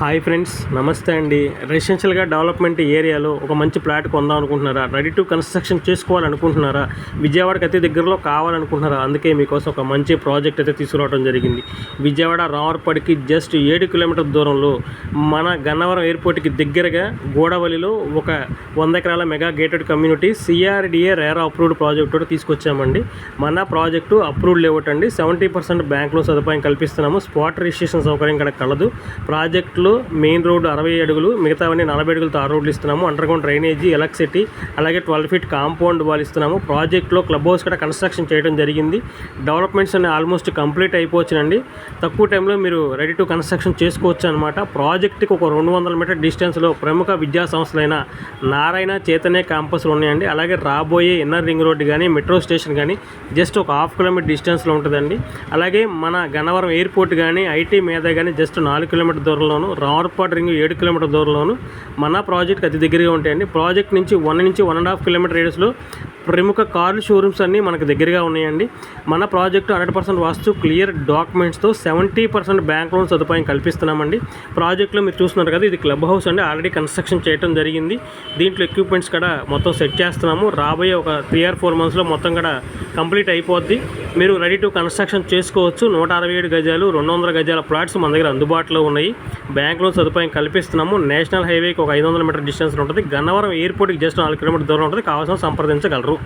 Hi friends నమస్తే అండి. రెసిడెన్షియల్గా development ఏరియాలో ఒక మంచి ప్లాట్ కొందాం అనుకుంటున్నారా రెడీ టు కన్స్ట్రక్షన్ చేసుకోవాలనుకుంటున్నారా? విజయవాడకి అతి దగ్గరలో కావాలనుకుంటున్నారా? అందుకే మీకోసం ఒక మంచి ప్రాజెక్ట్ అయితే తీసుకురావడం జరిగింది. విజయవాడ రావర్పడికి జస్ట్ ఏడు కిలోమీటర్ దూరంలో మన గన్నవరం ఎయిర్పోర్ట్కి దగ్గరగా గోడవల్లిలో ఒక వంద ఎకరాల mega gated community CRDA RERA approved project కూడా తీసుకొచ్చామండి. మన ప్రాజెక్టు అప్రూవ్డ్ లేవటండి. సెవెంటీ పర్సెంట్ బ్యాంకులో సదుపాయం కల్పిస్తున్నాము. స్పాట్ రిజిస్ట్రేషన్ సౌకర్యం ఇక్కడ కలదు. ప్రాజెక్టులో మెయిన్ రోడ్డు అరవై అడుగులు మిగతావన్నీ నలభై అడుగులు తారు రోడ్లు ఇస్తున్నాము. అండర్ గ్రౌండ్ డ్రైనేజీ ఎలక్ట్రిసిటీ అలాగే ట్వెల్వ్ ఫీట్ కాంపౌండ్ వాల్ ఇస్తున్నాము. ప్రాజెక్ట్లో క్లబ్ హౌస్ కూడా కన్స్ట్రక్షన్ చేయడం జరిగింది. డెవలప్మెంట్స్ అన్ని ఆల్మోస్ట్ కంప్లీట్ అయిపోవచ్చునండి. తక్కువ టైంలో మీరు రెడీ టు కన్స్ట్రక్షన్ చేసుకోవచ్చు అనమాట ప్రాజెక్ట్కి ఒక రెండు వందల మీటర్ డిస్టెన్స్లో ప్రముఖ విద్యా సంస్థలైన నారాయణ చైతన్య క్యాంపస్లు ఉన్నాయండి. అలాగే రాబోయే ఇన్నర్ రింగ్ రోడ్డు కానీ మెట్రో స్టేషన్ కానీ జస్ట్ ఒక హాఫ్ కిలోమీటర్ డిస్టెన్స్లో ఉంటుందండి. అలాగే మన గన్నవరం ఎయిర్పోర్ట్ కానీ ఐటీ మీద కానీ జస్ట్ నాలుగు కిలోమీటర్ దూరంలోనూ రామర్పాడు రింగ్ ఏడు కిలోమీటర్ దూరంలోను మన ప్రాజెక్ట్ అతి దగ్గరగా ఉంటాయండి. ప్రాజెక్ట్ నుంచి వన్ నుంచి వన్ అండ్ హాఫ్ కిలోమీటర్ రేడియస్లో ప్రముఖ కార్లు షోరూమ్స్ అన్నీ మనకు దగ్గరగా ఉన్నాయండి. మన project hundred percent vastu clear డాక్యుమెంట్స్తో seventy percent bank loan సదుపాయం కల్పిస్తున్నామండి. ప్రాజెక్ట్లో మీరు చూస్తున్నారు కదా ఇది క్లబ్ హౌస్ అండి. ఆల్రెడీ కన్స్ట్రక్షన్ చేయడం జరిగింది. దీంట్లో ఎక్విప్మెంట్స్ కూడా మొత్తం సెట్ చేస్తున్నాము. రాబోయే ఒక త్రీ ఆర్ ఫోర్ మంత్స్లో మొత్తం కూడా కంప్లీట్ అయిపోద్ది. మీరు రెడీ టు కన్స్ట్రక్షన్ చేసుకోవచ్చు. నూట అరవై ఏడు గజాలు రెండు వందల గజాల ప్లాట్స్ మన దగ్గర అందుబాటులో ఉన్నాయి. బ్యాంక్ లోన్ సదుపాయం కల్పిస్తున్నాము. నేషనల్ హైవేకి ఒక ఐదు వందల మీటర్ డిస్టెన్స్ ఉంటుంది. గన్నవరం ఎయిర్పోర్ట్కి జస్ట్ నాలుగు కిలోమీటర్ దూరం ఉంటుంది. కావాల్సిన సంప్రదించగలరు.